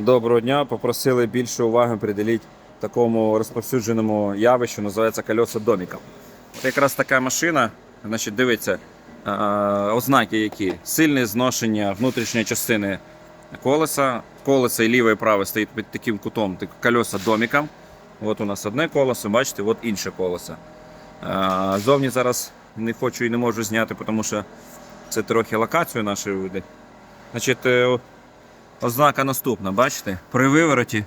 Доброго дня. Попросили більше уваги приділити такому розповсюдженому явищу, називається кольоса доміка. Це якраз така машина, значить, дивіться, ознаки які. Сильне зношення внутрішньої частини колеса. Колесо і ліве і праве стоїть під таким кутом, так, колеса доміком. От у нас одне колесо, бачите, от інше колесо. Зовні зараз не хочу і не можу зняти, тому що це трохи локацію нашої види. Значить, е, Ознака наступна, бачите? При вивороті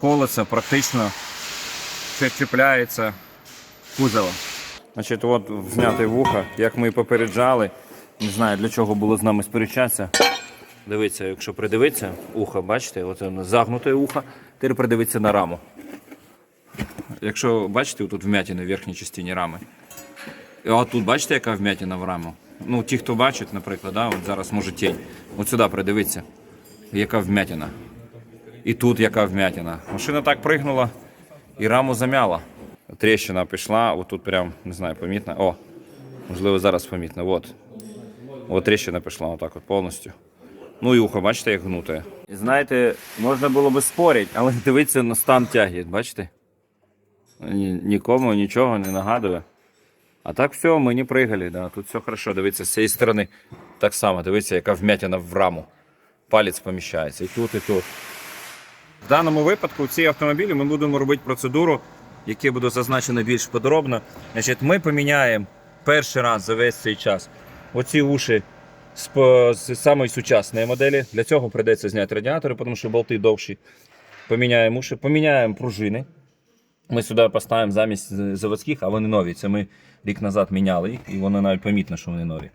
колесо практично чіпляється кузова. Значить, от зняти вуха, як ми і попереджали. Не знаю, для чого було з нами сперечатися. Дивіться, якщо придивитися, ухо, бачите, от загнуте ухо, тепер придивитися на раму. Якщо бачите, тут вмятина в верхній частині рами. От тут бачите, яка вмятина в раму? Ну, ті, хто бачить, наприклад, да, от зараз може тінь. От сюди придивитися яка вмятина. І тут яка вмятина. Машина так пригнула і раму замяла. Тріщина пішла, отут прям, не знаю, помітно. О, можливо, зараз помітно. От. От тріщина пішла отак от повністю. Ну і ухо, бачите, як гнуте. І знаєте, можна було би спорити, але дивіться на стан тяги, бачите? Ні- Нікому нічого не нагадує. А так все, ми не пригали, да. тут все хорошо. Дивіться, з цієї сторони так само, дивіться, яка вмятина в раму палець поміщається і тут, і тут. В даному випадку в цій автомобілі ми будемо робити процедуру, яка буде зазначена більш подробно. Значить, ми поміняємо перший раз за весь цей час оці уші з, з самої сучасної моделі. Для цього прийдеться зняти радіатори, тому що болти довші. Поміняємо уші, поміняємо пружини. Ми сюди поставимо замість заводських, а вони нові. Це ми рік назад міняли їх, і воно навіть помітно, що вони нові.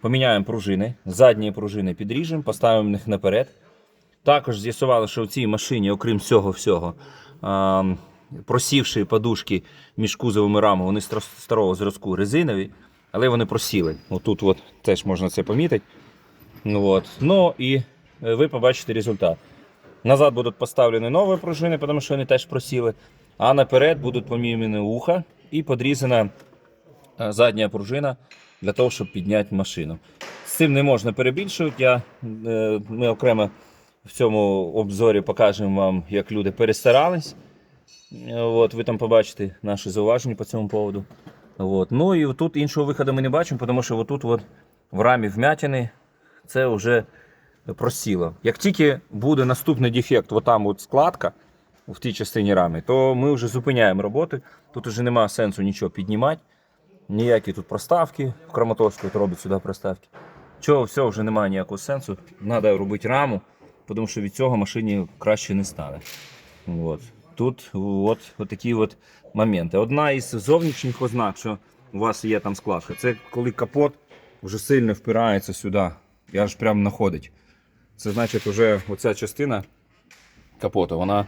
Поміняємо пружини, задні пружини підріжемо, поставимо їх наперед. Також з'ясували, що в цій машині, окрім всього всього, а, просівші подушки між кузовом і рамою, вони старого зразку резинові, але вони просіли. Отут от теж можна це помітити. Ну, от. ну і е, ви побачите результат. Назад будуть поставлені нові пружини, тому що вони теж просіли. А наперед будуть поміняні уха і подрізана е, задня пружина для того, щоб підняти машину. З цим не можна перебільшувати. Я, е, ми окремо в цьому обзорі покажемо вам, як люди перестарались. От, ви там побачите наші зауваження по цьому поводу. От. Ну і тут іншого виходу ми не бачимо, тому що отут от в рамі вмятини це вже просіло. Як тільки буде наступний дефект, отам от складка в тій частині рами, то ми вже зупиняємо роботи. Тут вже немає сенсу нічого піднімати. Ніякі тут проставки в Краматорську робить сюди проставки. Чого все вже немає ніякого сенсу. Треба робити раму, тому що від цього машині краще не стане. От. Тут от, от такі от моменти. Одна із зовнішніх ознак, що у вас є там складка, це коли капот вже сильно впирається сюди і аж прямо находить. Це значить, вже оця частина капоту, вона,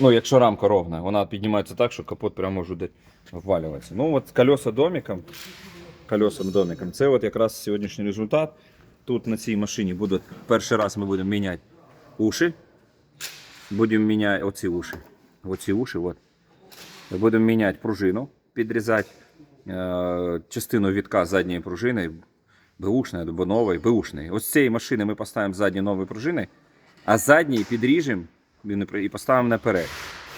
ну, якщо рамка ровна, вона піднімається так, що капот прямо може ввалюватися. Ну, от колеса домиком, колесом домиком, це от якраз сьогоднішній результат. Тут на цій машині буде перший раз ми будемо міняти уші. Будемо міняти оці уші. Оці уші, от. Будемо міняти пружину, підрізати е, частину відка задньої пружини, беушної або нової, беушної. Ось цієї машини ми поставимо задні нові пружини, а задні підріжемо і поставимо наперед.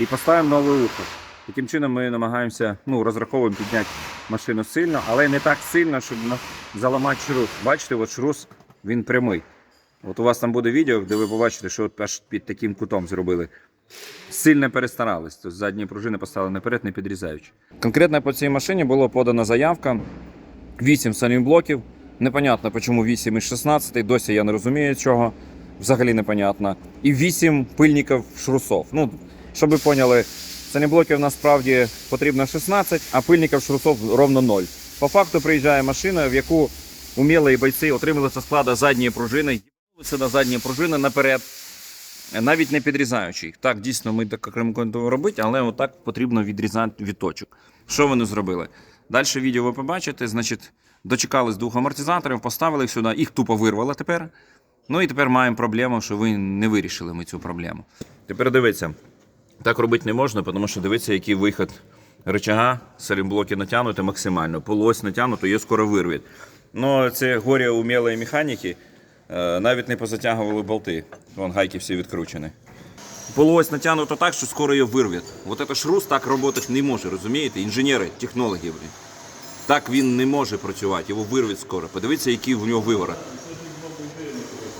І поставимо нове ухо. Таким чином ми намагаємося, ну, розраховуємо підняти машину сильно, але не так сильно, щоб заламати шрус. Бачите, от шрус він прямий. От у вас там буде відео, де ви побачите, що от аж під таким кутом зробили. Сильно перестарались, тобто задні пружини поставили наперед, не підрізаючи. Конкретно по цій машині було подана заявка. 8 салімблоків. Непонятно, чому 8 із 16, досі я не розумію чого. Взагалі непонятно. І 8 пильників шрусов. Ну, щоб ви поняли, салімблоків насправді потрібно 16, а пильників шрусов ровно 0. По факту приїжджає машина, в яку умілі бойці отримали зі складу задні пружини, їбалися на задні пружини наперед, навіть не підрізаючи їх. Так, дійсно, ми так рекомендуємо робити, але отак потрібно відрізати відточок. Що вони зробили? Далі відео ви побачите, значить, дочекались двох амортизаторів, поставили їх сюди, їх тупо вирвало тепер. Ну і тепер маємо проблему, що ви не вирішили ми цю проблему. Тепер дивіться, так робити не можна, тому що дивіться, який виход рычага, салімблоки натягнуті максимально. Полось натягнуто, її скоро вирвуть. Ну, це горя умілої механіки. е, Навіть не позатягували болти. Вон гайки всі відкручені. полось натягнуто так, що скоро її вирвет. Вот это шрус так працювати не може, розумієте? Інженери, технологи. Так він не може працювати, його вирвет скоро. Подивіться, який в нього виворот.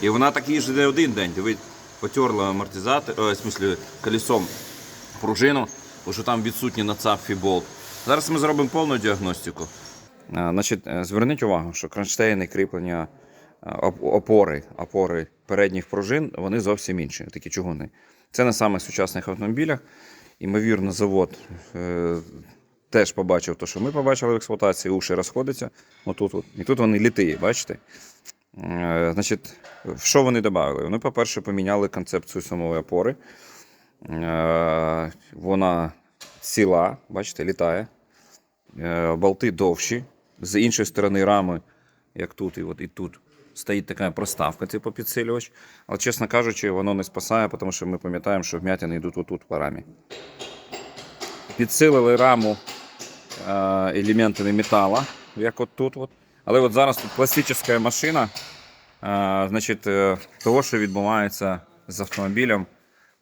І вона такий же не один день. Диви, потерла амортизатор, о, в смысле, колесом пружину, бо що там відсутній на цапфі болт. Зараз ми зробимо повну діагностику. Значить, е, зверніть увагу, що кронштейни кріплення е, опори, опори передніх пружин, вони зовсім інші, такі чугунні. Це на самих сучасних автомобілях. Імовірно, завод е, теж побачив те, що ми побачили в експлуатації, уші розходяться. Отут, от. І тут вони літиє, бачите? Е, Значить, що вони додали? Вони, по-перше, поміняли концепцію самої опори. Е, Вона ціла, бачите, літає. Е, Болти довші. З іншої сторони рами, як тут і, от, і тут, стоїть така проставка, типу підсилювач. Але, чесно кажучи, воно не спасає, тому що ми пам'ятаємо, що вмятини йдуть отут по рамі. Підсилили раму елементами металу, як от тут. От. Але от зараз тут класична машина, е, значить, е, того, що відбувається з автомобілем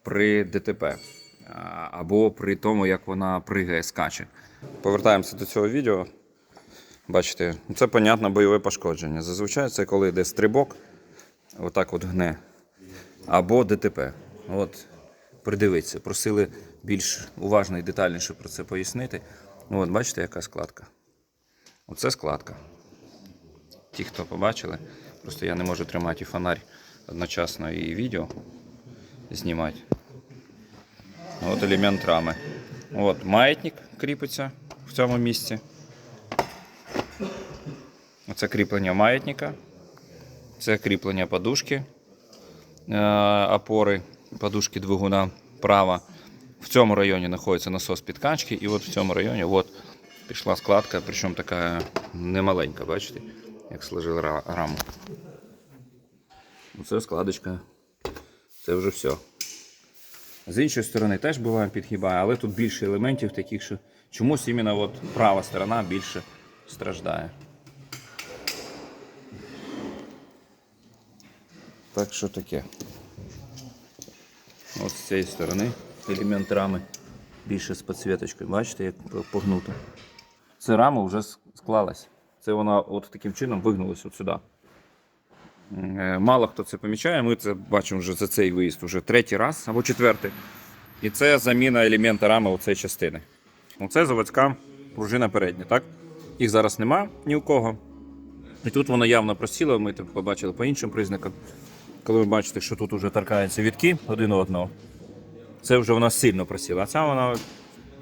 при ДТП. е, Або при тому, як вона пригає, скаче. Повертаємося до цього відео. Бачите, це, понятно, бойове пошкодження. Зазвичай це коли йде стрибок, отак от гне, або ДТП. От, придивіться, просили більш уважно і детальніше про це пояснити. От, бачите, яка складка? Оце складка. Ті, хто побачили, просто я не можу тримати і фонарь одночасно і відео знімати. От елемент рами. От маятник кріпиться в цьому місці. Оце кріплення маятника. Це кріплення подушки е, опори, подушки двигуна права. В цьому районі знаходиться насос підкачки, і от в цьому районі от, пішла складка, причому така немаленька, бачите, як сложили раму. Оце складочка. Це вже все. З іншої сторони теж буває підгибає, але тут більше елементів таких, що чомусь іменно от права сторона більше страждає. Так що таке. От з цієї сторони елемент рами більше з підсвіточкою. Бачите, як погнуто. Це рама вже склалась. Це вона от таким чином вигнулась от сюди. Е, Мало хто це помічає, ми це бачимо вже за цей виїзд вже третій раз або четвертий. І це заміна елемента рами у цієї частини. Оце заводська пружина передня, так? Їх зараз нема ні у кого. І тут воно явно просіло, ми це побачили по іншим признакам. Коли ви бачите, що тут вже торкаються вітки один одного, це вже вона сильно просіла. А ця вона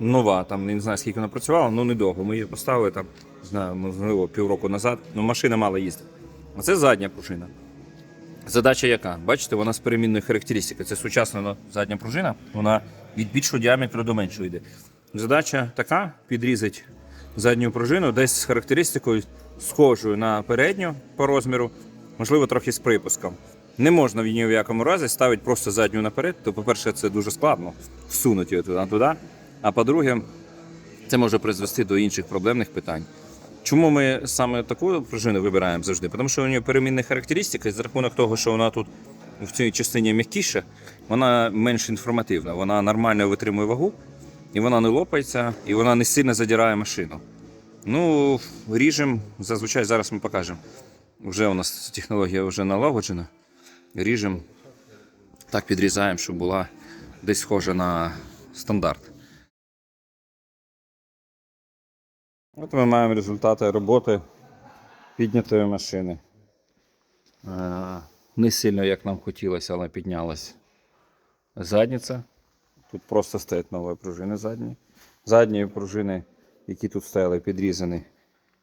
нова, там не знаю, скільки вона працювала, ну недовго. Ми її поставили там, не знаю, можливо, півроку назад. Ну, машина мала їздити. А це задня пружина. Задача яка? Бачите, вона з перемінною характеристикою. Це сучасна задня пружина, вона від більшого діаметру до меншого йде. Задача така: підрізати задню пружину десь з характеристикою схожою на передню по розміру, можливо, трохи з припуском. Не можна в ні в якому разі ставити просто задню наперед, то, по-перше, це дуже складно всунути туди, туди. А по-друге, це може призвести до інших проблемних питань. Чому ми саме таку пружину вибираємо завжди? Тому що у нього перемінна характеристика, і за рахунок того, що вона тут в цій частині м'якіша, вона менш інформативна, вона нормально витримує вагу, і вона не лопається, і вона не сильно задирає машину. Ну, ріжемо, зазвичай зараз ми покажемо. Вже у нас технологія вже налагоджена. Ріжемо, так підрізаємо, щоб була десь схожа на стандарт. От ми маємо результати роботи піднятої машини. Е, Не сильно, як нам хотілося, але піднялась задниця. Тут просто стоять нові пружини задні. Задні пружини, які тут стояли, підрізані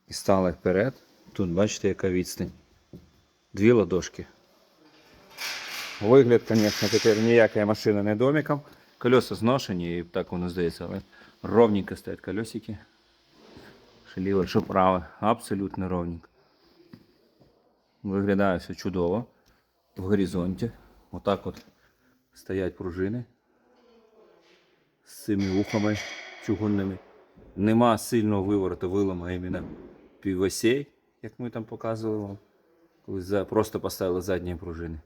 і стали вперед. Тут бачите, яка відстань. Дві ладошки. Вигляд, звісно, тепер ніяка машина не домиком. Колеса зношені, і так воно здається, але ровненько стоять колесики. Що ліве, що праве, абсолютно ровненько. Виглядає все чудово. В горизонті. Отак от стоять пружини з цими вухами чугунними. Нема сильного вивороту вилома іменно півосей, як ми там показували вам. Коли просто поставили задні пружини.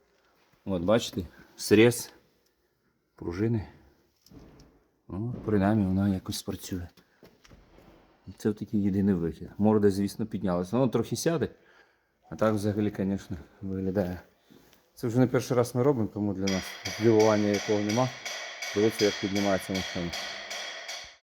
От бачите, срез пружини. Ну, принаймні вона якось спрацює. Це такий єдиний вихід. Морда, звісно, піднялася. Воно трохи сяде, а так взагалі, звісно, виглядає. Це вже не перший раз ми робимо, тому для нас здивування якого нема. Дивіться, як піднімається машина.